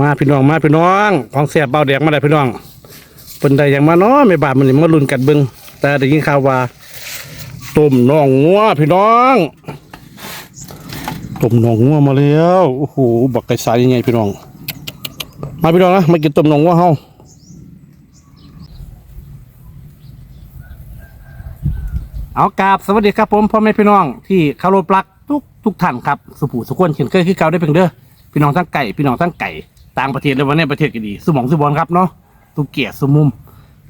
มาพี่น้องมาพี่น้องของเสียบเบาแดงมาได้พี่น้องเป็นใดอย่างมาเนาะไม่บาดมันนี่มาลุนกันเบิ่งแต่ได้ยินข่าวว่าต้มน่องงัวพี่น้องต้มน่องงัวมาแล้วโอ้โหบักไก่สายยังไงพี่น้อง มาพี่น้องนะมากินต้มน่องงัวเฮาเอากราบสวัสดีครับผมพ่อแม่พี่น้องที่คารพรักทุกทุกท่านครับสุภูสุขวนเขียนเคยคือเก่าได้เพียงเด้อพี่น้องทั้งไก่พี่น้องทั้งไก่ ต่างประเทศและวันนี้ประเทศก็ดี สมองสมบอลครับเนาะทุกเกียรติสมุม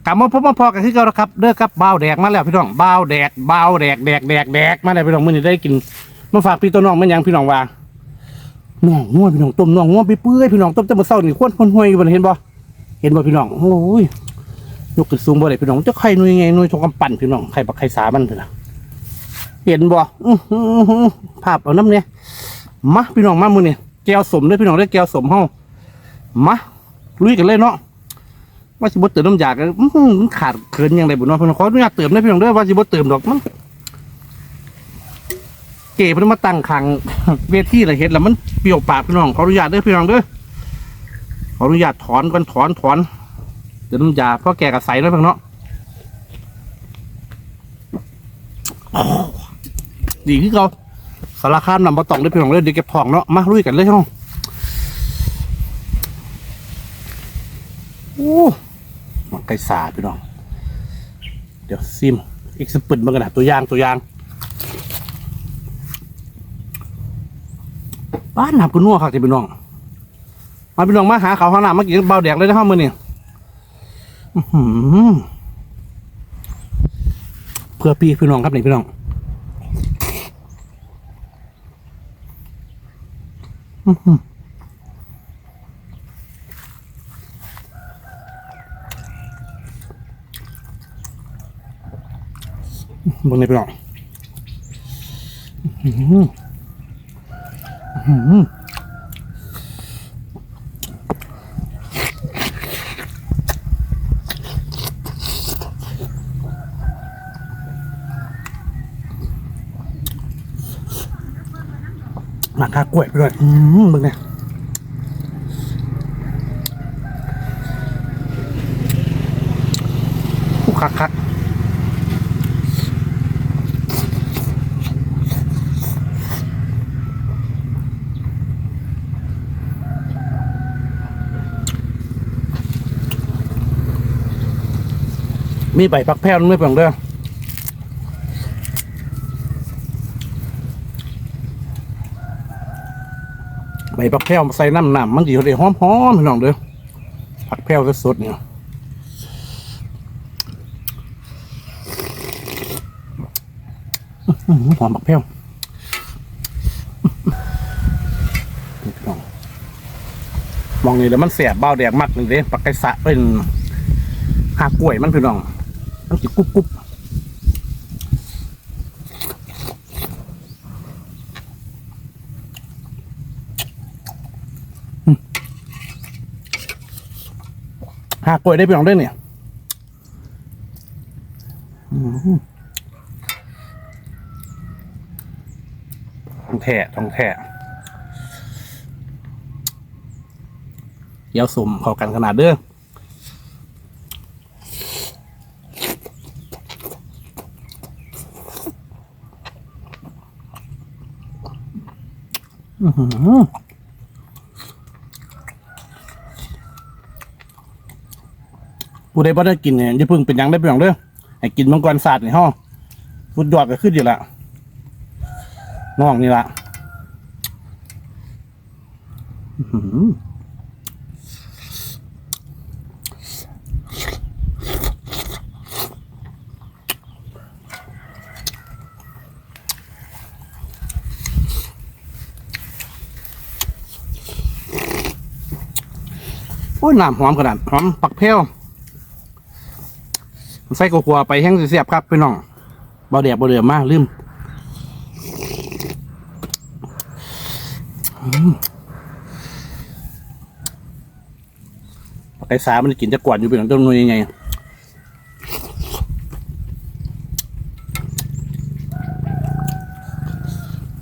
กลับมาพบมาพอกันที่เก่าแล้วครับเด้อครับบ้าวแดกมาแล้วพี่น้องบ้าวแดกบ้าวแดกแดกแดกแดกมาแล้วพี่น้องมื้อนี้ได้กินมาฝากพี่ตัวน้องมันยังพี่น้องว่าน้องงัวพี่น้องต้มน้องงัวไปเปื่อยพี่น้องต้มแต่มื้อเช้านี่ควนคนห่วยอยู่บ่เห็นบ่เห็นบ่พี่น้องโอ้ยยกขึ้นสูงบ่ได้พี่น้องจะไข่หน่ยไงหน่ยทองกำปั่นพี่น้องไข่บักไข่สามันเถอะนะเห็นบ่ภาพเอาน้ำเนี่ยมาพี่น้องมามื้อนี้แก้วสมด้วยพี่น้องได้แก้วสมเฮา มาลุยกันเลยเนาะว่าสิบ่เติมน้ำยากันมันขาดเกินยังไงบุญเนาะพี่น้องขออนุญาตเติมได้พี่น้องเด้อว่าสิบ่เติมดอกมันเก๋เพิ่นมาตั้งขังเวทีอะไรเฮ็ดแล้วมันเปรี้ยวปากพี่น้องขออนุญาตเด้อพี่น้องเด้อขออนุญาตถอนก่อนถอนถอนเติมน้ำยาเพราะแก่กับใสแล้วพี่น้องเนาะอ้าวดีคือเขาสารคามนำมาตองได้พี่น้องเลยเดี๋ยวเก็บของเนาะมาลุยกันเลยพี่น้อง โอ้มันไก่สาพี่น้อง เดี๋ยวซิมอีกสปิดมากันนะตัวอย่างตัวอย่างบ้านหนับกุนัวครับที่พี่น้อง มาพี่น้องมาหาเขาวหาหนามากินเบาแดกเลยนะครับมือนี่เพื่อพี่พี่น้องครับนี่พี่น้องอือหือ เบิ่งเลยพี่น้องอื้อหืออื้อหือหนักคากล้วยไปด้วยอืมเบิ่งเนี่ยคักคัก มีใบพักแพ้วไม่เปล่งเด้อใบพักแพ้วใส่น้ำหนำมันดีเลยหอมหอมๆพี่น้องเด้อผักแพ้วสดๆเนี่ยหอมผักแพ้วนี่พี่น้อมองนี่แล้วมันแสบเบ้าแดงมากเลยเด้ปักไก่สะเป็นหากล้วยมันพี่น้อง มันจิกรุบกรุบหากล้วยได้พี่น้องได้เนี่ยทองแท้ทองแท้เดี๋ยวสมเข้ากันขนาดเด้อ อือหือผู้ใดบ่ได้กินเนี่ยจะเพิ่งเป็นหยังได้เป็นหยังเด้อให้กินมังกรศาสตร์ในห้องฟุดยอดก็ขึ้นอยู่ละน้องนี่ละอือหือ อ้ยน้ำหอมขนาดหอมปักเพลวใส่กัวๆไปแห้งเสียบครับพี่น้องบ่เดียบบ่เดือมากลืมไก่สามันกินจะกวาดอยู่เป็นของต้นนู้นยังไง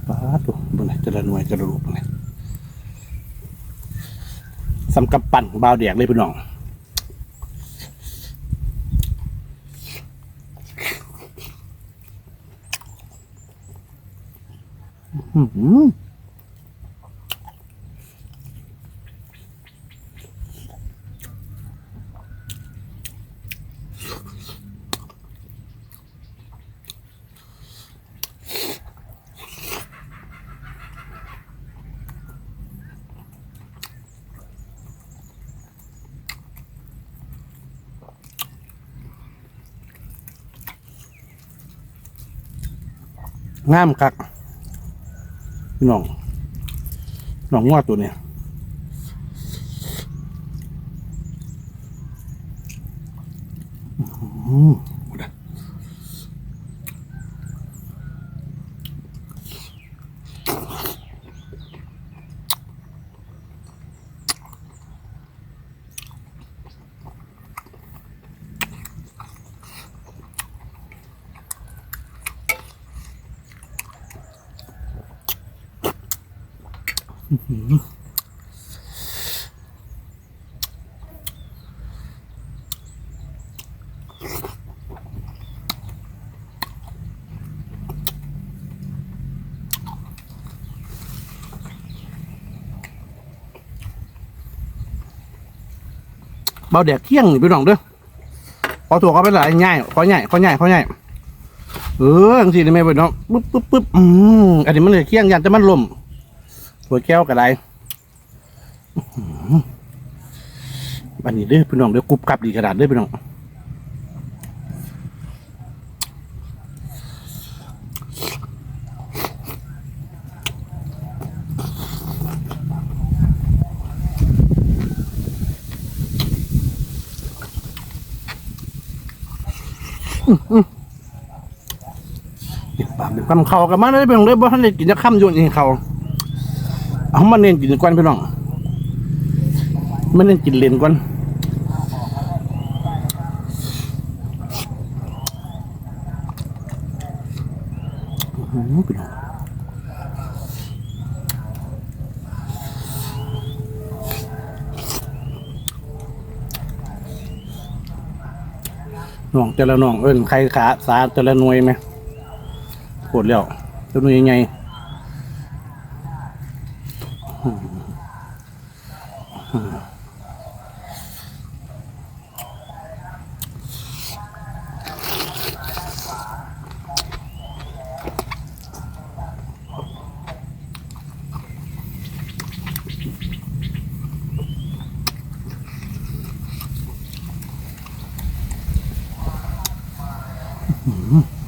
ป้าตัวบนไหนจะละหน่วยจะละรูปบนไหน สำกับปั่นบาวแดกเลยพี่น้องอืม งามกักพี่น้องน้องงอตัวเนี่ย เบาแดกเที่ยงนี่พี่น้องเด้อพอถั่วเขาไปหลายง่ายขอใหญ่ขอใหญ่ขอใหญ่เออจังสิได้ไหมพี่น้องปึ๊บปึ๊บปึ๊บอืมอันนี้มันเลยเที่ยงยันแต่มันล่ม ถั่วแก้วกระไรอันนี้เด้อพี่น้องเด้อกรุบกรับดีขนาดเด้อพี่น้องติดปากติดคำเขากันมาได้พี่น้องได้บ่ท่านได้กินจะคำอยู่นี่เขา เอามาเน้นกินก่อนพี่น้องมันเน้นกินเลนก่อนก้อหือพี่น้องน้องแต่ละน้องเอิ้นใครขาสาแต่ละหน่วยไหมปวดแล้วตัวนี้ยังไง 嗯嗯嗯嗯。嗯。嗯。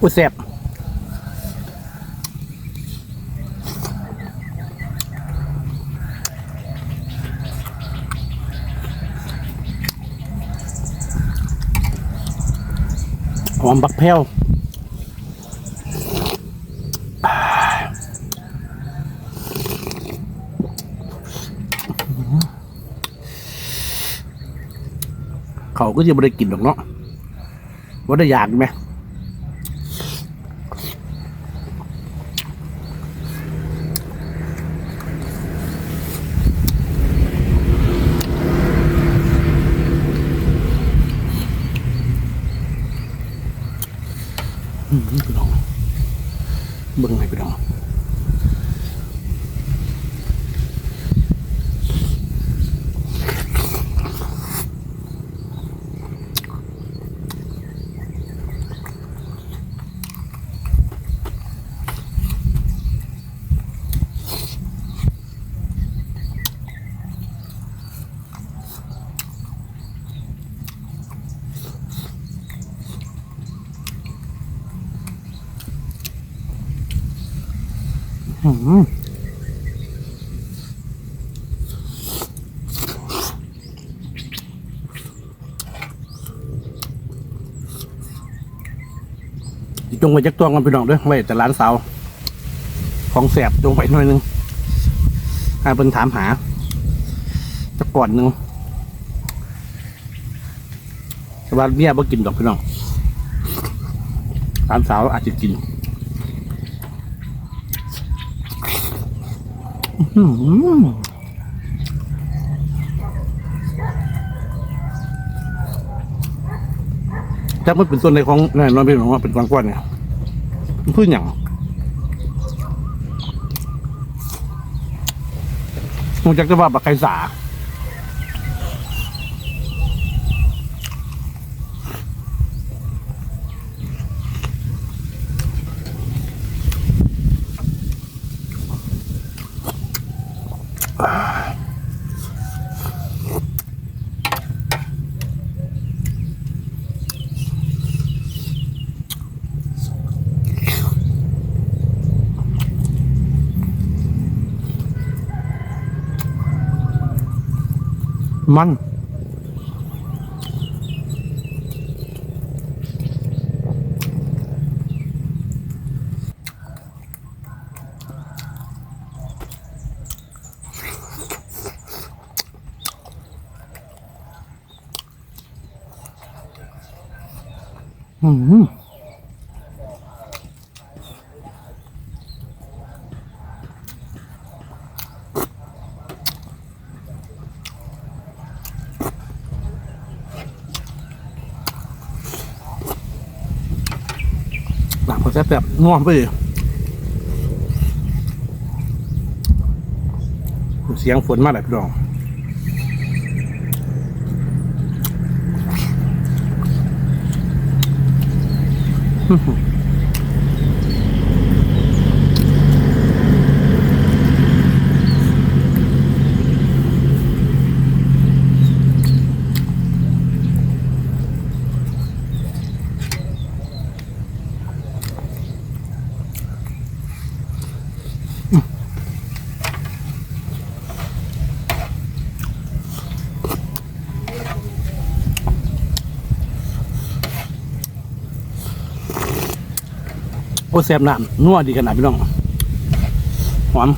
อุ้ยแสบหอมบักแพ้วเขาก็จะไม่ได้กินหรอกเนาะว่าได้อยากไหม พี่น้องเบิ่งให้พี่น้อง จงไปจักตัวกันไปหน่อยด้วยไว้แต่ร้านสาวของแสบจงไปหน่อยนึงอาเป็นถามหาจะก่อนนึงแต่ว่เนี่ยบ่กินดอกพี่น้องร้านสาวอาจจะกิน ถ้ามันเป็นส่วนในของนี่นนอนเป็นของว่าเป็นกว้างๆเนี่พื้นอย่างมันจักจะว่าบักไก่สา มัน อืมหลังพอ แซ่บแบบง่วงไปดิเสียงฝนมาแบบดองอื้อง โอ้แซ่บน้ำนัวดีขนาดพี่น้องหอม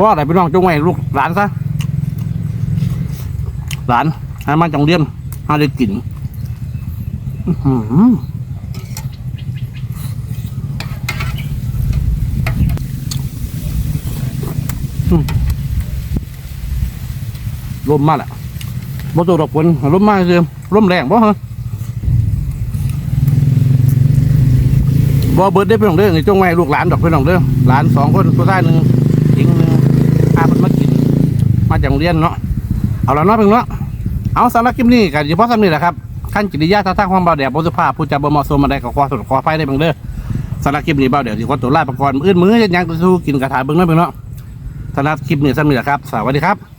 ว่าอะไรพี่น้องจงไว้ลูกหลานซะหลานให้มาจังเลี้ยมให้ได้กิน อือ หือลมมาแหละบ่ตัวดอกฝนลมมาคือลมแรงบ่ฮะบ่เบิดได้พี่น้องเด้อนี่จงไว้ลูกหลานดอกพี่น้องเด้อหลานสองคนผู้ชายหนึ่งหญิงหนึ่งอาเพิ่นมากิน มาจากโรงเรียนเนาะเอาละเนาะเพิ่นเนาะเอาสำหรับคลิปนี้ก็เฉพาะสำนี้แหละครับขั้นกิริยาท่าทางความเบาแดดบ่สุภาพผู้จาบ่เหมาะสมอะไรก็ขอโทษขออภัยได้เบิ่งเด้อสำหรับคลิปนี้เบาแดดสิขอตัวลาไปก่อนมื้ออื่นมื้อเฮ็ดหยังก็สู้กินกระถาเบิ่งเนาะเพิ่นเนาะสำหรับคลิปนี้สำนี้แหละครับ สวัสดีครับ